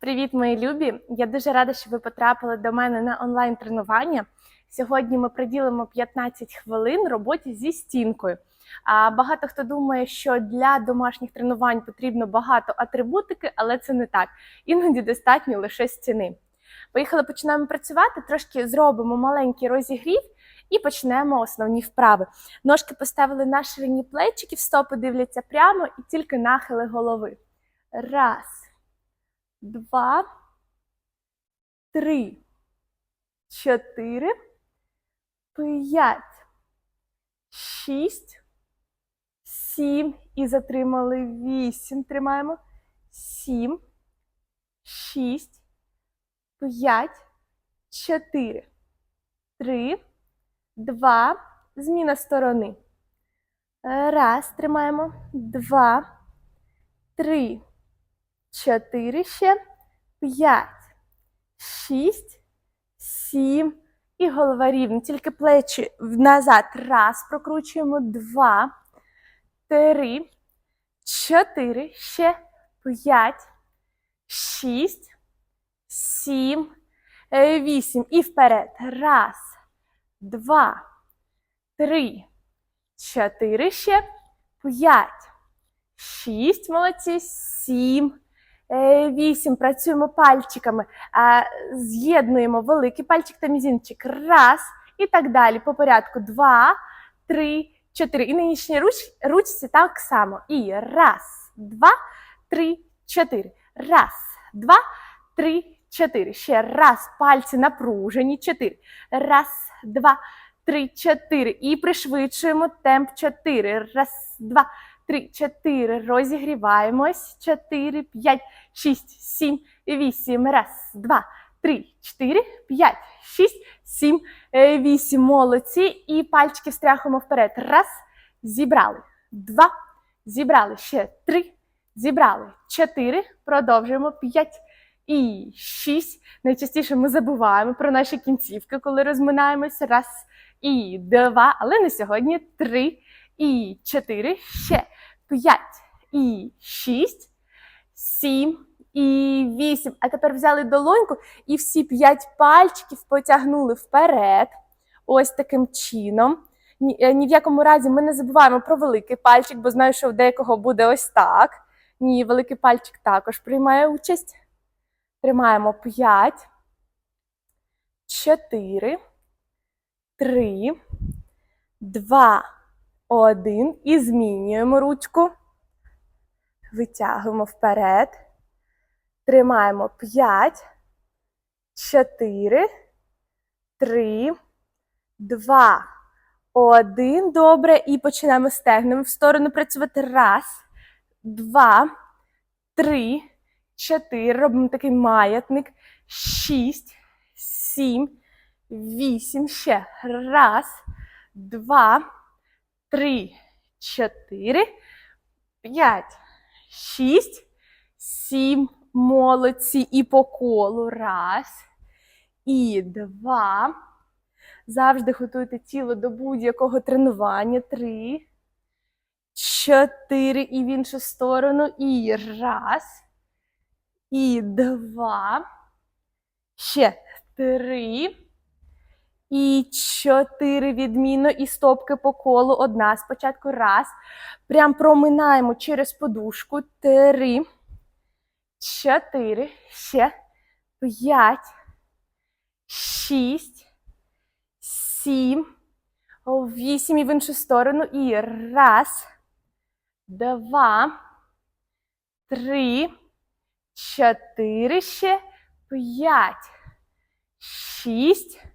Привіт, мої любі! Я дуже рада, що ви потрапили до мене на онлайн-тренування. Сьогодні ми приділимо 15 хвилин роботі зі стінкою. А багато хто думає, що для домашніх тренувань потрібно багато атрибутики, але це не так. Іноді достатньо лише стіни. Поїхали, починаємо працювати. Трошки зробимо маленький розігрів і почнемо основні вправи. Ножки поставили на ширині плечиків, стопи дивляться прямо і тільки нахили голови. Раз два, три, чотири, п'ять, шість, сім. І затримали вісім. Тримаємо. Сім, шість, п'ять, чотири, три, два. Зміна сторони. Раз, тримаємо. Два, три чотири ще, п'ять, шість, сім. І голова рівна. Тільки плечі назад. Раз. Прокручуємо. Два, три, чотири, ще п'ять, шість, сім, е, вісім. І вперед. Раз, два, три, чотири, ще п'ять, шість. Молодці, сім. Е, Вісім. Працюємо пальчиками. З'єднуємо великий пальчик та мізинчик. Раз. І так далі. По порядку. Два, три, чотири. І нинішній руч, ручці так само. І раз, два, три, чотири. Раз, два, три, чотири. Ще раз. Пальці напружені. Чотири. Раз, два, три, чотири. І пришвидшуємо темп чотири. Раз, два, три, чотири. Розігріваємось. Чотири, п'ять, шість, сім, вісім. Раз, два, три, чотири, п'ять, шість, сім, е, вісім. Молодці. І пальчики встряхуємо вперед. Раз. Зібрали. Два. Зібрали. Ще три. Зібрали. Чотири. Продовжуємо. П'ять. І шість. Найчастіше ми забуваємо про наші кінцівки, коли розминаємося. Раз. І два. Але не сьогодні. Три. І чотири. Ще п'ять. І шість. Сім. І вісім. А тепер взяли долоньку і всі п'ять пальчиків потягнули вперед. Ось таким чином. Ні, е, ні в якому разі ми не забуваємо про великий пальчик, бо знаю, що у декого буде ось так. Ні, великий пальчик також приймає участь. Тримаємо 5, 4, 3, 2, 1. І змінюємо ручку. Витягуємо вперед. Тримаємо 5, 4, 3, 2, 1. Добре. І починаємо стегнемо в сторону працювати. Раз, два, три, чотири. Робимо такий маятник. Шість, сім, вісім. Ще. Раз, два, три, чотири, п'ять, шість, сім. Молодці. І по колу. Раз. І два. Завжди готуйте тіло до будь-якого тренування. Три. Чотири. І в іншу сторону. І раз. І два. Ще три. І чотири. Відмінно. І стопки по колу. Одна. Спочатку раз. Прям проминаємо через подушку. Три. Чотири. Ще. П'ять. Шість. Сім. Вісім. І в іншу сторону. І раз. Два. Три. Чотири. Ще. П'ять. Шість.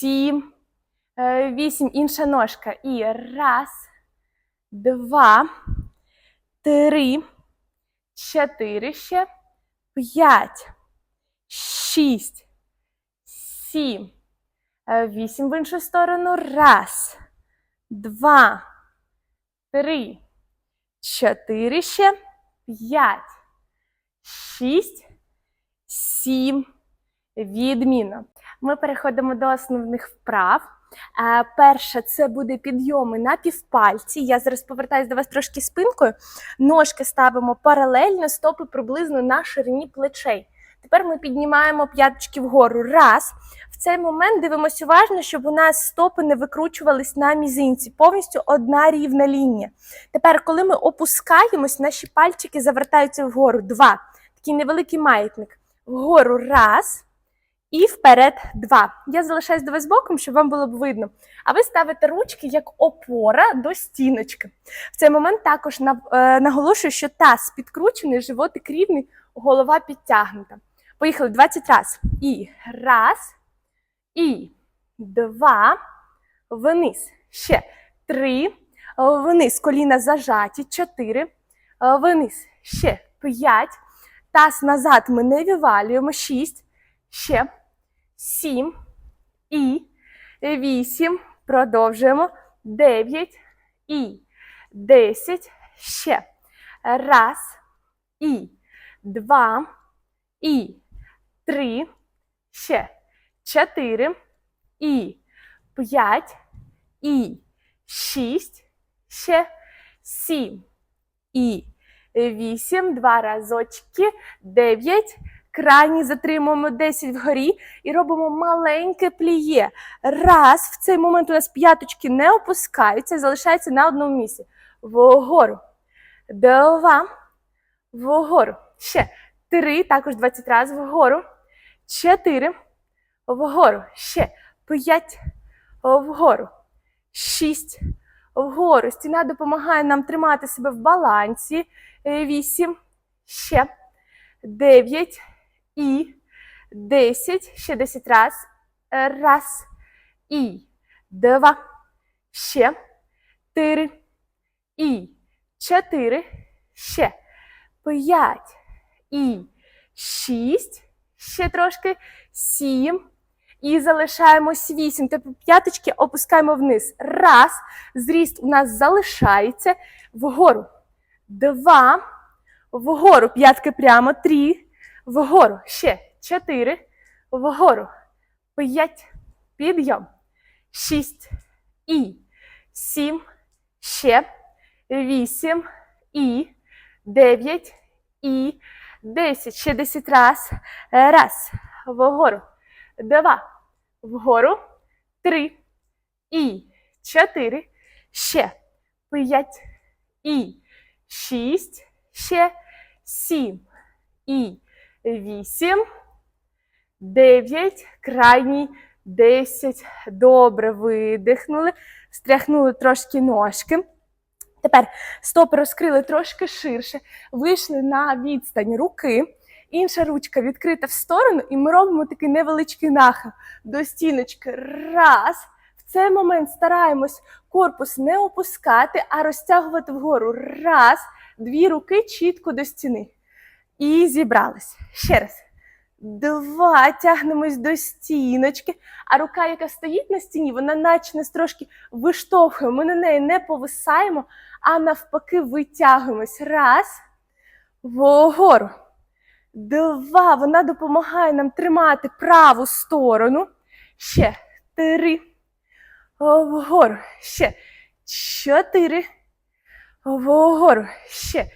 Сім. е, Вісім. Інша ножка. І раз. Два. Три. Чотири ще. П'ять. Шість. Сім. Е, Вісім в іншу сторону. Раз. Два. Три. Чотири ще. П'ять. Шість. Сім. Відмінно. Ми переходимо до основних вправ. Е, перше, це буде підйоми на півпальці. Я зараз повертаюся до вас трошки спинкою. Ножки ставимо паралельно, стопи приблизно на ширині плечей. Тепер ми піднімаємо п'яточки вгору. Раз. В цей момент дивимося уважно, щоб у нас стопи не викручувались на мізинці. Повністю одна рівна лінія. Тепер, коли ми опускаємось, наші пальчики завертаються вгору. Два. Такий невеликий маятник. Вгору раз. І вперед два. Я залишаюсь до вас боком, щоб вам було б видно. А ви ставите ручки як опора до стіночки. В цей момент також е, наголошую, що таз підкручений, животик рівний, голова підтягнута. Поїхали 20 раз. І раз, і два, вниз. Ще три, вниз. Коліна зажаті. Чотири, вниз. Ще п'ять. Таз назад ми не вивалюємо. Шість. Ще сім і вісім. Продовжуємо. Дев'ять і десять. Ще. Раз і два і три. Ще. Чотири і п'ять і шість. Ще сім і вісім. Два разочки. Дев'ять. Крайні затримуємо 10 вгорі і робимо маленьке пліє. Раз, в цей момент у нас п'яточки не опускаються, залишаються на одному місці. Вгору. Два. Вгору. Ще. Три. Також 20 разів. Вгору. Чотири. Вгору. Ще. П'ять. Вгору. Шість. Вгору. Стіна допомагає нам тримати себе в балансі. Вісім. Ще. Дев'ять. І. Десять. Ще десять раз. Раз. І. Два. Ще. Три. І. Чотири. Ще. П'ять. І. Шість. Ще трошки. Сім. І залишаємось вісім. Тепер п'яточки опускаємо вниз. Раз. Зріст у нас залишається. Вгору. Два. Вгору. П'ятки прямо. Три. Вгору. Ще. Чотири. Вгору. П'ять. Підйом. Шість. І. Сім. Ще. Вісім. І. Дев'ять. І. Десять. Ще десять раз. Раз. Вгору. Два. Вгору. Три. І. Чотири. Ще. П'ять. І. Шість. Ще. Сім. І. Вісім. Дев'ять. Крайній. Десять. Добре. Видихнули. Стряхнули трошки ножки. Тепер стопи розкрили трошки ширше, вийшли на відстань руки. Інша ручка відкрита в сторону, і ми робимо такий невеличкий нахил до стіночки. Раз. В цей момент стараємось корпус не опускати, а розтягувати вгору. Раз. Дві руки чітко до стіни. І зібрались. Ще раз. Два. Тягнемось до стіночки. А рука, яка стоїть на стіні, вона наче нас трошки виштовхує. Ми на неї не повисаємо, а навпаки витягуємось. Раз. Вгору. Два. Вона допомагає нам тримати праву сторону. Ще. Три. Вгору. Ще. Чотири. Вгору. Ще.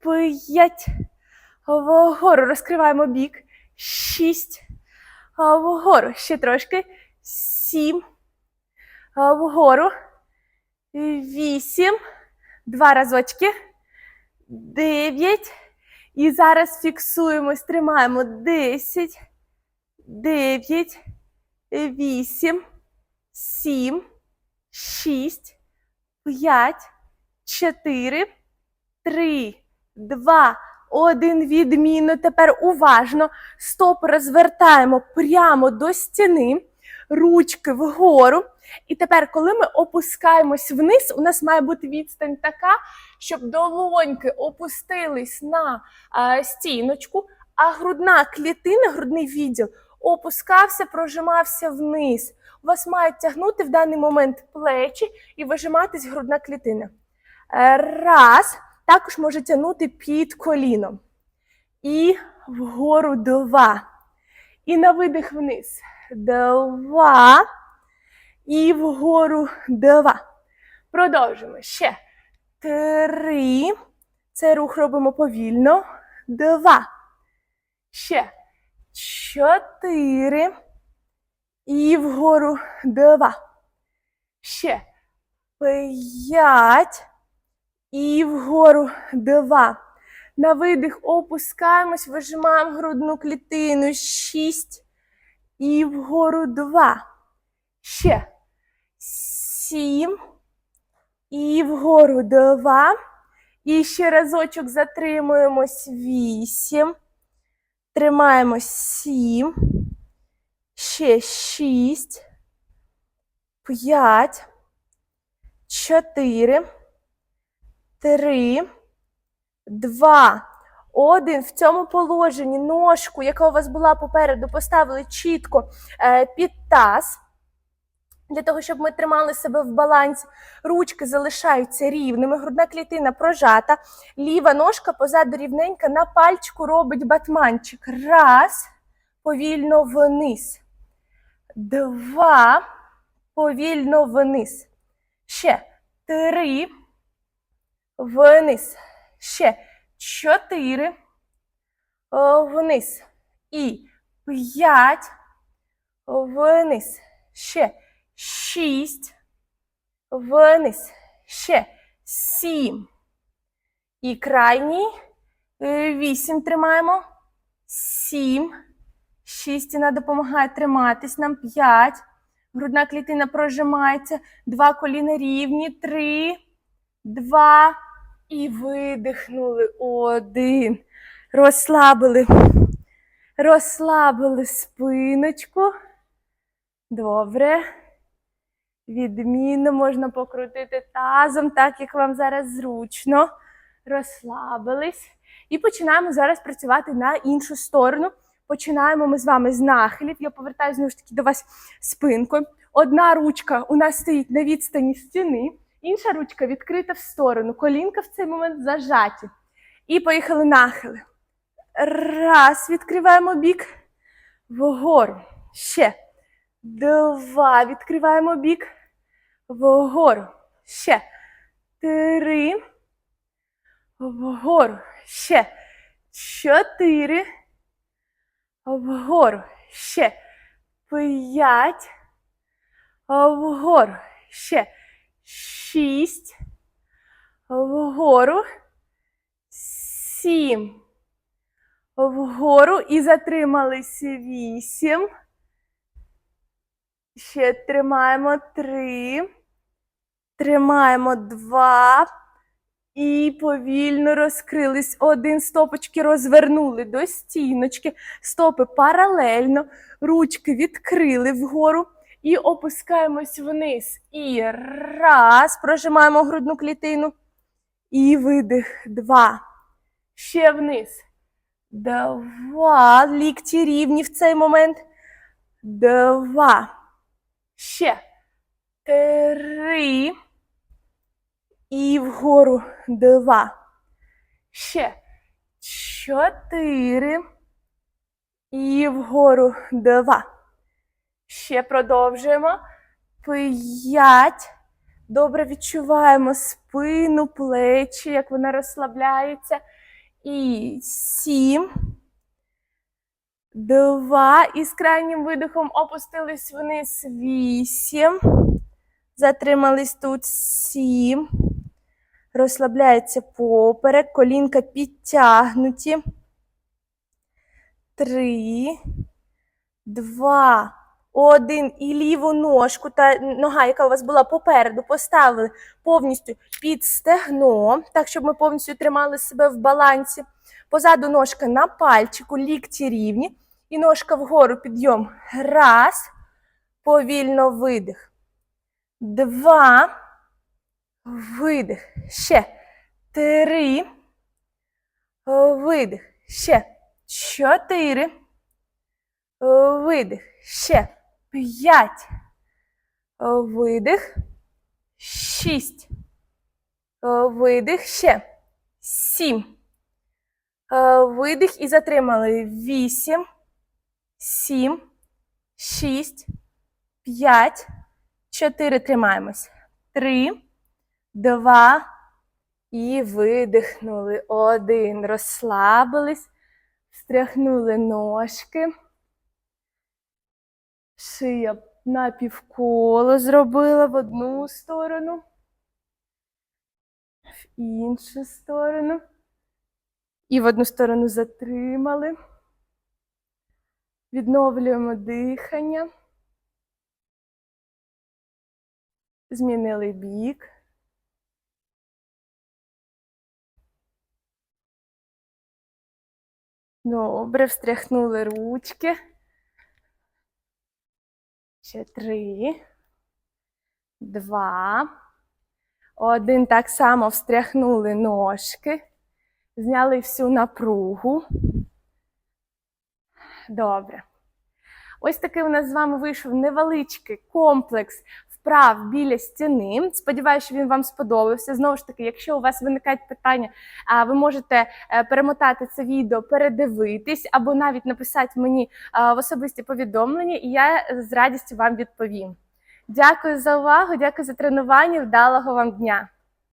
П'ять. Вгору. Розкриваємо бік. Шість. Вгору. Ще трошки. Сім. Вгору. Вісім. Два разочки. Дев'ять. І зараз фіксуємось, тримаємо. Десять. Дев'ять. Вісім. Сім. Шість. П'ять. Чотири. Три. Два. Один. Відмінно. Тепер уважно. Стоп розвертаємо прямо до стіни. Ручки вгору. І тепер, коли ми опускаємось вниз, у нас має бути відстань така, щоб долоньки опустились на е, стіночку, а грудна клітина, грудний відділ опускався, прожимався вниз. У вас мають тягнути в даний момент плечі і вижиматись грудна клітина. Е, Раз. Також може тягнути під коліном. І вгору два. І на видих вниз. Два. І вгору два. Продовжимо. Ще. Три. Цей рух робимо повільно. Два. Ще. Чотири. І вгору два. Ще. П'ять. І вгору два. На видих опускаємось, вижимаємо грудну клітину. Шість. І вгору два. Ще. Сім. І вгору два. І ще разочок затримуємось. Вісім. Тримаємось сім. Ще шість. П'ять. Чотири. Три. Два. Один. В цьому положенні ножку, яка у вас була попереду, поставили чітко е, під таз. Для того, щоб ми тримали себе в балансі, ручки залишаються рівними, грудна клітина прожата, ліва ножка позаду рівненька, на пальчику робить батманчик. Раз, повільно вниз. Два, повільно вниз. Ще три, вниз. Ще чотири, вниз. І п'ять, вниз. Ще шість, вниз. Ще сім. І крайній. Е, Вісім тримаємо. Сім. Шість. Стіна допомагає триматись. Нам п'ять. Грудна клітина прожимається. Два коліна рівні. Три, два. І видихнули. Один. Розслабили. Розслабили спиночку. Добре. Відмінно можна покрутити тазом, так як вам зараз зручно. Розслабились. І починаємо зараз працювати на іншу сторону. Починаємо ми з вами з нахилів. Я повертаю знову ж таки до вас спинкою. Одна ручка у нас стоїть на відстані стіни, інша ручка відкрита в сторону. Колінка в цей момент зажаті. І поїхали нахили. Раз, відкриваємо бік. Вгору. Ще. Два. Відкриваємо бік. Вгору. Ще. Три. Вгору. Ще. Чотири. Вгору. Ще. П'ять. Вгору. Ще. Шість. Вгору. Сім. Вгору. І затримались. Вісім. Ще тримаємо три. Тримаємо два. І повільно розкрились. Один стопочки розвернули до стіночки. Стопи паралельно. Ручки відкрили вгору. І опускаємось вниз. І раз. Прожимаємо грудну клітину. І видих. Два. Ще вниз. Два. Лікті рівні в цей момент. Два. Ще. Три. І вгору два. Ще. Чотири. І вгору два. Ще продовжуємо. П'ять. Добре відчуваємо спину, плечі, як вона розслабляється. І сім. Два. І з крайнім видихом опустились вниз. Вісім. Затримались тут. Сім. Розслабляється поперек. Колінка підтягнуті. Три. Два. Один. І ліву ножку, та нога, яка у вас була попереду, поставили повністю під стегно, так, щоб ми повністю тримали себе в балансі. Позаду ножка на пальчику, лікті рівні. І ножка вгору підйом. Раз. Повільно видих. Два. Видих. Ще. Три. Видих. Ще. Чотири. Видих. Ще. П'ять. Видих. Шість. Видих. Ще. Сім. Видих і затримали. Вісім. Сім. Шість. П'ять. чотири. Тримаємось. Три, два. І видихнули. Один. Розслабились. Стряхнули ножки. Шия напівколо зробила в одну сторону, в іншу сторону. І в одну сторону затримали. Відновлюємо дихання. Змінили бік. Добре, встряхнули ручки. Ще три. Два. Один. Так само встряхнули ножки. Зняли всю напругу. Добре. Ось такий у нас з вами вийшов невеличкий комплекс вправ біля стіни. Сподіваюся, що він вам сподобався. Знову ж таки, якщо у вас виникають питання, ви можете е, перемотати це відео, передивитись, або навіть написати мені в особисті повідомлення, і я з радістю вам відповім. Дякую за увагу, дякую за тренування. Вдалого вам дня!